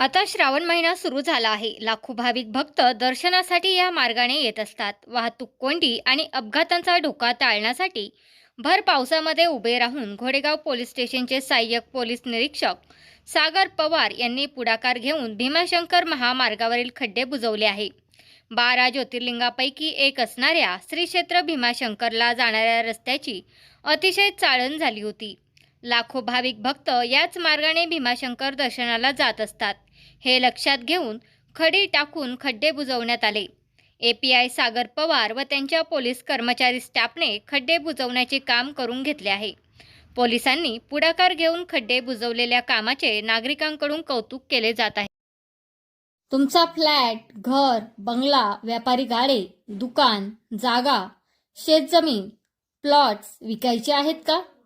आता श्रावण महिना सुरू झाला आहे. लाखो भाविक भक्त दर्शनासाठी या मार्गाने येत असतात. वाहतूक कोंडी आणि अपघातांचा धोका टाळण्यासाठी भर पावसामध्ये उभे राहून घोडेगाव पोलीस स्टेशनचे सहाय्यक पोलीस निरीक्षक सागर पवार यांनी पुढाकार घेऊन भीमाशंकर महामार्गावरील खड्डे बुजवले आहे. बारा ज्योतिर्लिंगापैकी एक असणाऱ्या श्री क्षेत्र भीमाशंकरला जाणाऱ्या रस्त्याची अतिशय चाळण झाली होती. लाखो भाविक भक्त याच मार्गाने भीमाशंकर दर्शनाला जात असतात. हे लक्षात घेऊन खडी टाकून खड्डे बुजवण्यात आले. एपीआय सागर पवार व त्यांच्या पोलीस कर्मचारी स्टाफने खड्डे बुजवण्याचे काम करून घेतले आहे. पोलिसांनी पुढाकार घेऊन खड्डे बुजवलेल्या कामाचे नागरिकांकडून कौतुक केले जात आहे. तुमचा फ्लॅट घर बंगला व्यापारी गाडे दुकान जागा शेतजमीन प्लॉट्स विकायचे आहेत का?